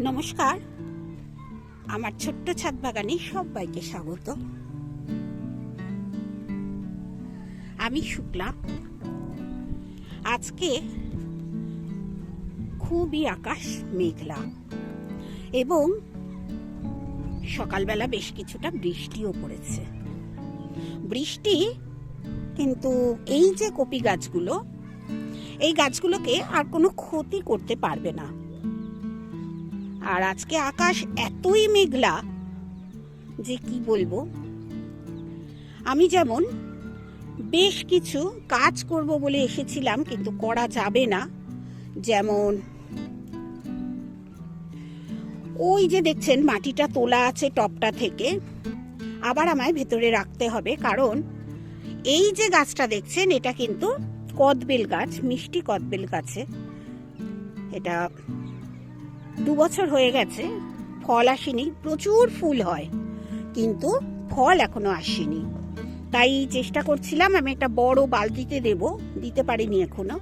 নমস্কার। আমার ছোট্ট ছাদ বাগানে সবাইকে স্বাগত। আমি শুক্লা। আজকে খুবই আকাশ মেঘলা এবং সকালবেলা বেশ কিছুটা বৃষ্টিও পড়েছে। বৃষ্টি কিন্তু এই যে কপি গাছগুলো, এই গাছগুলোকে আর কোনো ক্ষতি করতে পারবে না। আর আজকে আকাশ এতই মেঘলা যে কি বলব? আমি যেমন বেশ কিছু কাজ করব বলে এসেছিলাম, কিন্তু করা যাবে না। যেমন ওই যে দেখছেন, মাটিটা তোলা আছে টপটা থেকে। আবার আমায় ভেতরে রাখতে হবে, কারণ এই যে গাছটা দেখছেন, এটা কিন্তু কদবেল গাছ, মিষ্টি কদবেল গাছে। এটা দু বছর হয়ে গেছে, ফল আসেনি, প্রচুর ফুল হয়, কিন্তু ফল এখনও আসেনি। তাই চেষ্টা করছিলাম আমি একটা বড় বালতিতে দেব, দিতে পারিনি এখনও।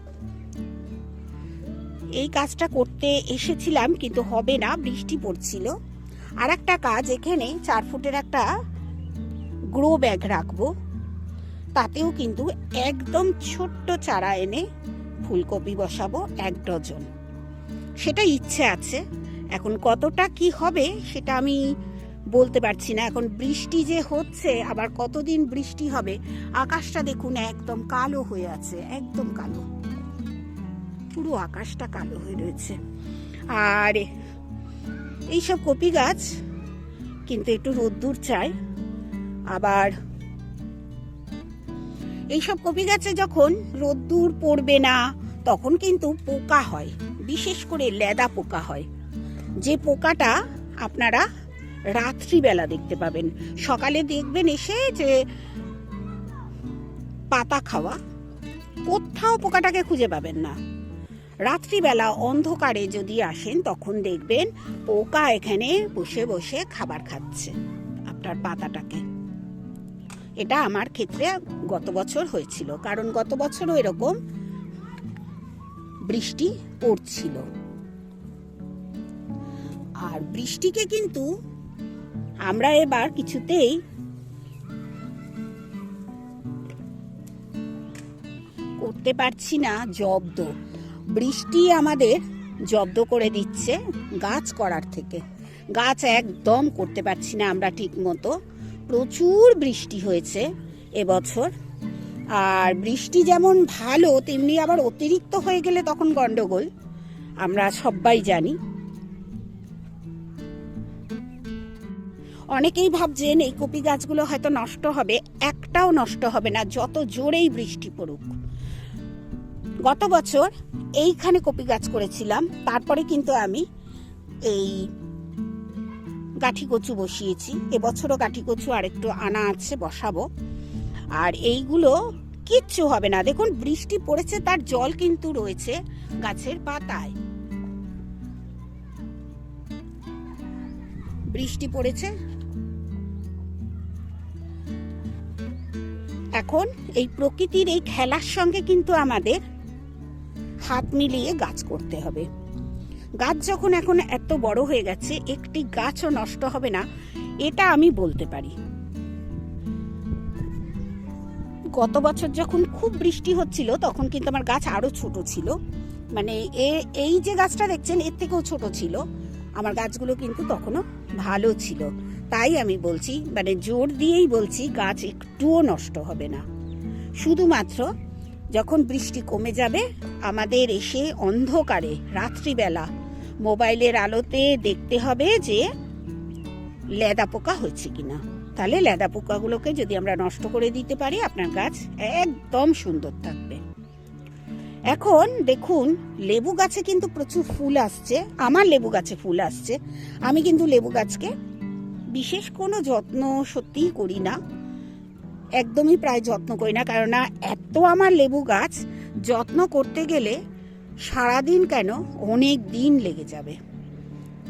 এই কাজটা করতে এসেছিলাম, কিন্তু হবে না, বৃষ্টি পড়ছিল। আর একটা কাজ, এখানে চার ফুটের একটা গ্রো ব্যাগ রাখব। তাতেও কিন্তু একদম ছোট্ট চারা এনে ফুলকপি বসাবো, এক ডজন। সেটা ইচ্ছে আছে। এখন কতটা কি হবে সেটা আমি বলতে পারছি না। এখন বৃষ্টি যে হচ্ছে, আবার কতদিন বৃষ্টি হবে, আকাশটা দেখুন একদম কালো হয়ে আছে, একদম কালো। পুরো আকাশটা কালো হয়ে রয়েছে। আর, এইসব কপি গাছ কিন্তু একটু রোদ্দুর চাই আবার এইসব কপি গাছে যখন রোদ্দুর পড়বে না, তখন কিন্তু পোকা হয়। বিশেষ করে লেদা পোকা হয়। যে পোকাটা আপনারা রাত্রিবেলা দেখতে পাবেন। সকালে দেখবেন এসে যে পাতা খাওয়া, কোথাও পোকাটাকে খুঁজে পাবেন না। রাত্রিবেলা অন্ধকারে যদি আসেন, তখন দেখবেন পোকা এখানে বসে বসে খাবার খাচ্ছে আপনার পাতাটাকে। এটা আমার ক্ষেত্রে গত বছর হয়েছিল, কারণ গত বছরও এরকম বৃষ্টি পড়ছিল। আর বৃষ্টিকে কিন্তু আমরা এবার কিছুতেই করতে পারছি না জব্দ। বৃষ্টি আমাদের জব্দ করে দিচ্ছে গাছ করার থেকে। গাছ একদম করতে পারছি না আমরা ঠিক মতো প্রচুর বৃষ্টি হয়েছে এবছর। আর বৃষ্টি যেমন ভালো, তেমনি আবার অতিরিক্ত হয়ে গেলে তখন গন্ডগোল। আমরা সবাই জানি। অনেকেই ভাবছেন এই কপি গাছগুলো হয়তো নষ্ট হবে। একটাও নষ্ট হবে না, যত জোরেই বৃষ্টি পড়ুক। গত বছর এইখানে কপি গাছ করেছিলাম, তারপরে কিন্তু আমি এই গাঠি কচু বসিয়েছি। এবছরও গাঠি কচু আর একটু আনা আছে, বসাবো। আর এইগুলো কিচ্ছু হবে না। দেখুন, বৃষ্টি পড়েছে, তার জল কিন্তু রয়েছে গাছের পাতায়। বৃষ্টি পড়েছে। এখন এই প্রকৃতির এই খেলার সঙ্গে কিন্তু আমাদের হাত মিলিয়ে গাছ করতে হবে। গাছ যখন এখন এত বড় হয়ে গেছে, একটি গাছও নষ্ট হবে না, এটা আমি বলতে পারি। গত বছর যখন খুব বৃষ্টি হচ্ছিল, তখন কিন্তু আমার গাছ আরও ছোট ছিল। মানে এ- এই যে গাছটা দেখছেন, এর থেকেও ছোট ছিল। আমার গাছগুলো কিন্তু তখনও ভালো ছিল। তাই আমি বলছি মানে জোর দিয়েই বলছি, গাছ একটুও নষ্ট হবে না। শুধুমাত্র যখন বৃষ্টি কমে যাবে, আমাদের এসে অন্ধকারে রাত্রিবেলা মোবাইলের আলোতে দেখতে হবে যে লেদা পোকা হচ্ছে কিনা। তাহলে লেদা পোকাগুলোকে যদি আমরা নষ্ট করে দিতে পারি, আপনার গাছ একদম সুন্দর থাকবে। এখন দেখুন, লেবু গাছে কিন্তু প্রচুর ফুল আসছে। আমার লেবু গাছে ফুল আসছে। আমি কিন্তু লেবু গাছকে বিশেষ কোনো যত্ন সত্যিই করি না। একদমই প্রায় যত্ন করি না কারণ এত আমার লেবু গাছ যত্ন করতে গেলে সারাদিন কেন অনেক দিন লেগে যাবে।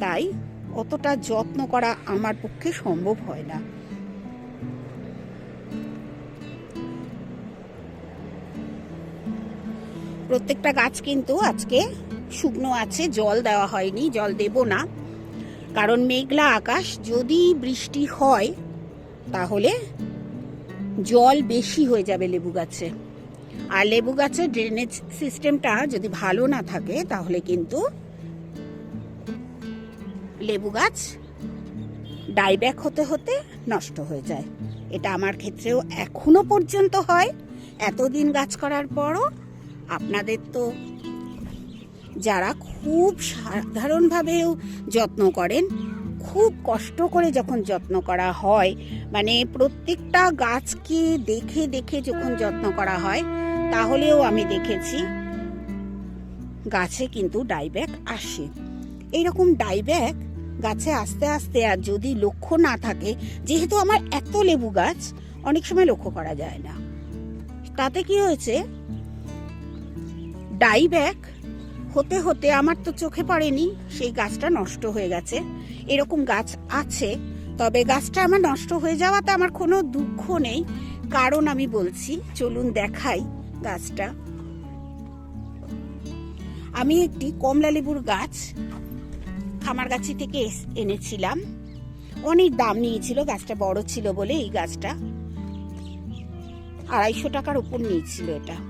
তাই অতটা যত্ন করা আমার পক্ষে সম্ভব হয় না। প্রত্যেকটা গাছ কিন্তু আজকে শুকনো আছে, জল দেওয়া হয়নি, জল দেব না। কারণ মেঘলা আকাশ, যদি বৃষ্টি হয়, তাহলে জল বেশি হয়ে যাবে লেবু গাছে। আর লেবু গাছের ড্রেনেজ সিস্টেমটা যদি ভালো না থাকে, তাহলে কিন্তু লেবু গাছ ডাইব্যাক হতে হতে নষ্ট হয়ে যায়। এটা আমার ক্ষেত্রেও এখনও পর্যন্ত হয়। এতদিন গাছ করার পরও আপনাদের তো যারা খুব সাধারণভাবেও যত্ন করেন, খুব কষ্ট করে যখন যত্ন করা হয় মানে প্রত্যেকটা গাছকে দেখে দেখে যখন যত্ন করা হয়, তাহলেও আমি দেখেছি গাছে কিন্তু ডাইব্যাক আসে। এইরকম ডাইব্যাক গাছে আস্তে আস্তে আর যদি লক্ষ্য না থাকে, যেহেতু আমার এত লেবু গাছ, অনেক সময় লক্ষ্য করা যায় না। তাতে কি হয়েছে? ডাইব্যাক হতে হতে আমার তো চোখে পড়েনি, সেই গাছটা নষ্ট হয়ে গেছে। এরকম গাছ আছে, তবে গাছটা আমার নষ্ট হয়ে যাওয়াতে আমার কোনো দুঃখ নেই। কারণ আমি বলছি, চলুন দেখাই গাছটা। আমি একটি কমলা লেবুর গাছ খামারগাছি থেকে এস- এনেছিলাম। অনেক দাম নিয়েছিল, গাছটা বড় ছিল বলে এই গাছটা আড়াইশো টাকার উপর নিয়েছিল এটা।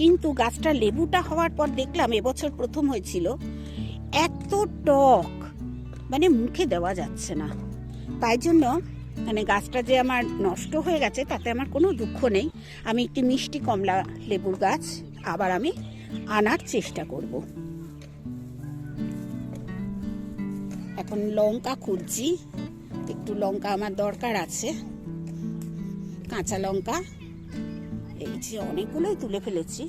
কিন্তু গাছটা লেবুটা হওয়ার পর দেখলাম এবছর প্রথম হয়েছিল। এত টক মানে মুখে দেওয়া যাচ্ছে না। তাই জন্য মানে গাছটা যে আমার নষ্ট হয়ে গেছে, তাতে আমার কোনো দুঃখ নেই। আমি একটি মিষ্টি কমলা লেবুর গাছ আবার আমি আনার চেষ্টা করব। এখন লঙ্কা খুঁজছি একটু লঙ্কা আমার দরকার আছে, কাঁচা লঙ্কা। এই যে অনেকগুলোই তুলে ফেলেছি।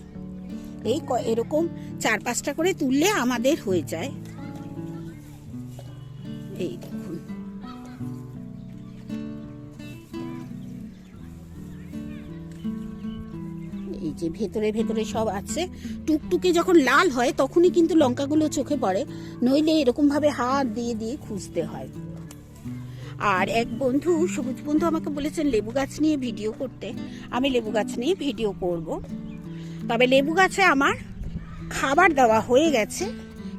এই এরকম চার পাঁচটা করে তুললে আমাদের হয়ে যায়। এই দেখুন। এই যে ভেতরে ভেতরে সব আছে। টুকটুকে যখন লাল হয়, তখনই কিন্তু লঙ্কাগুলো চোখে পড়ে। নইলে এরকম ভাবে হাত দিয়ে দিয়ে খুঁজতে হয়। আর এক বন্ধু, সবুজ বন্ধু আমাকে বলেছেন লেবু গাছ নিয়ে ভিডিও করতে। আমি লেবু গাছ নিয়ে ভিডিও করব। তবে লেবু গাছে আমার খাবার দেওয়া হয়ে গেছে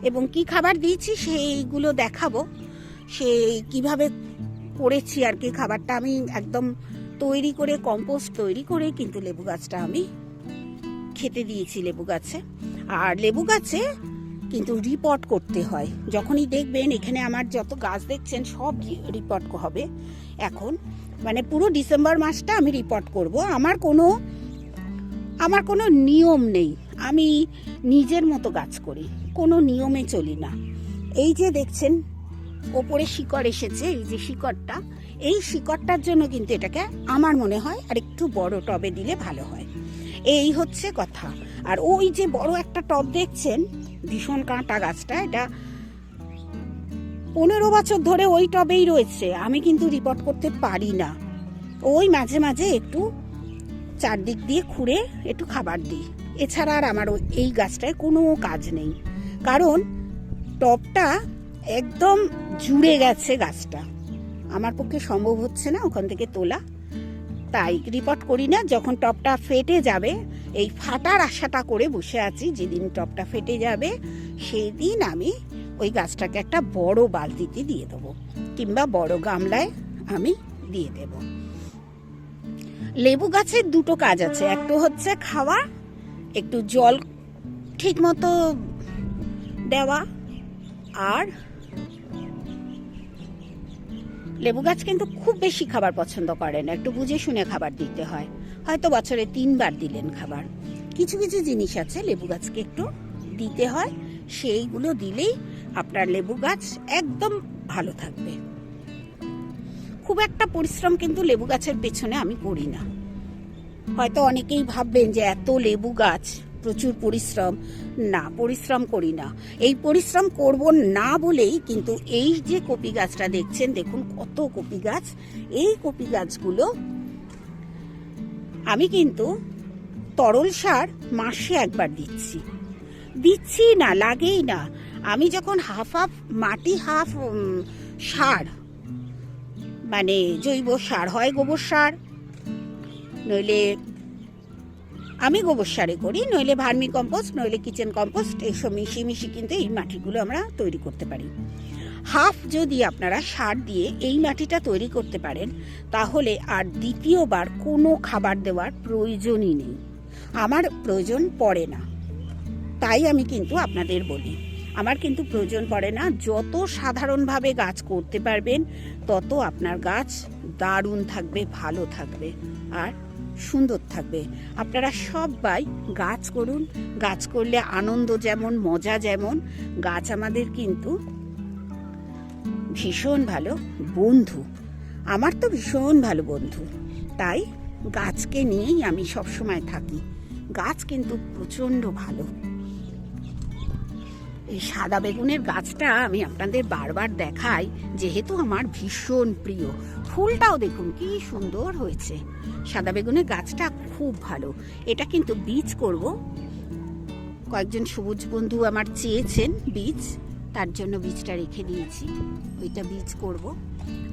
এবং কি খাবার দিয়েছি সেইগুলো দেখাবো। সেই কীভাবে করেছি আর কি খাবারটা আমি একদম তৈরি করে কম্পোস্ট তৈরি করে কিন্তু লেবু গাছটা আমি খেতে দিয়েছি লেবু গাছে। আর লেবু গাছে কিন্তু রিপোর্ট করতে হয়। যখনই দেখবেন এখানে আমার যত গাছ দেখছেন, সব রিপোর্ট হবে। এখন মানে পুরো ডিসেম্বর মাসটা আমি রিপোর্ট করব। আমার কোনো আমার কোনো নিয়ম নেই। আমি নিজের মতো গাছ করি। কোনো নিয়মে চলি না। এই যে দেখছেন, ওপরে শিকড় এসেছে, এই যে শিকড়টা, এই শিকড়টার জন্য কিন্তু এটাকে আমার মনে হয় আর একটু বড় টবে দিলে ভালো হয়। এই হচ্ছে কথা। আর ওই যে বড় একটা টব দেখছেন ভীষণ কাঁটা গাছটা, এটা পনেরো বছর ধরে ওই টবেই রয়েছে। আমি কিন্তু রিপোর্ট করতে পারি না। ওই মাঝে মাঝে একটু চারদিক দিয়ে খুঁড়ে একটু খাবার দিই। এছাড়া আর আমার এই গাছটায় কোনো কাজ নেই। কারণ টবটা একদম জুড়ে গেছে গাছটা। আমার পক্ষে সম্ভব হচ্ছে না ওখান থেকে তোলা। তাই রিপোর্ট করি না, যখন টপটা ফেটে যাবে, এই ফাটার আশাটা করে বসে আছি, যেদিন টপটা ফেটে যাবে সেই দিন আমি ওই গাছটাকে একটা বড় বালতিতে দিয়ে দেবো, কিংবা বড় গামলায় আমি দিয়ে দেব। লেবু গাছের দুটো কাজ আছে, একটু হচ্ছে খাওয়া, একটু জল ঠিক মতো দেওয়া, আর লেবু গাছ কিন্তু খুব বেশি খাবার পছন্দ করে না একটু বুঝে শুনে খাবার দিতে হয়। হয়তো বছরে তিনবার দিলেন খাবার। কিছু কিছু জিনিস আছে লেবু গাছকে একটু দিতে হয়। সেইগুলো দিলেই আপনার লেবু গাছ একদম ভালো থাকবে। খুব একটা পরিশ্রম কিন্তু লেবু গাছের পেছনে আমি করি না। হয়তো অনেকেই ভাববেন যে এত লেবু গাছ প্রচুর পরিশ্রম। না, পরিশ্রম করি না। এই পরিশ্রম করব না বলেই কিন্তু এই যে কপি গাছটা দেখছেন, দেখুন কত কপি গাছ। এই কপি গাছগুলো আমি কিন্তু তরল সার মাসে একবার দিচ্ছি। দিচ্ছি না, লাগেই না। আমি যখন হাফ হাফ মাটি, হাফ সার মানে জৈব সার হয় গোবর সার, নইলে আমি গোবর সারে করি, নইলে ভার্মি কম্পোস্ট, নইলে কিচেন কম্পোস্ট এইসব মিশিয়ে মিশিয়ে কিন্তু এই মাটিগুলো আমরা তৈরি করতে পারি। হাফ যদি আপনারা সার দিয়ে এই মাটিটা তৈরি করতে পারেন, তাহলে আর দ্বিতীয়বার কোনো খাবার দেওয়ার প্রয়োজনই নেই। আমার প্রয়োজন পড়ে না। তাই আমি কিন্তু আপনাদের বলি, আমার কিন্তু প্রয়োজন পড়ে না, যত সাধারণভাবে গাছ করতে পারবেন, তত আপনার গাছ দারুণ থাকবে, ভালো থাকবে। আর সুন্দর থাকবে। আপনারা সবাই গাছ করুন। গাছ করলে আনন্দ যেমন, মজা যেমন। গাছ আমাদের কিন্তু ভীষণ ভালো বন্ধু। আমার তো ভীষণ ভালো বন্ধু। তাই গাছকে নিয়েই আমি সবসময় থাকি। গাছ কিন্তু প্রচণ্ড ভালো। এই সাদা বেগুনের গাছটা আমি আপনাদের বারবার দেখাই, যেহেতু আমার ভীষণ প্রিয়। ফুলটাও দেখুন, কি সুন্দর হয়েছে। সাদা বেগুনের গাছটা খুব ভালো। এটা কিন্তু বীজ করব। কয়েকজন সবুজ বন্ধু আমার চেয়েছেন বীজ, তার জন্য বীজটা রেখে দিয়েছি। ওইটা বীজ করব।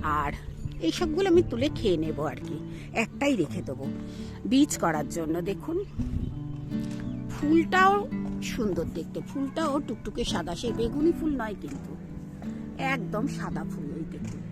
আর এই সবগুলো আমি তুলে খেয়ে নেব আর কি। একটাই রেখে দেবো। বীজ করার জন্য দেখুন। ফুলটাও সুন্দর দেখতে। ফুলটাও টুকটুকে সাদা সেই বেগুনি ফুল নয় কিন্তু। একদম সাদা ফুল ওই দেখুন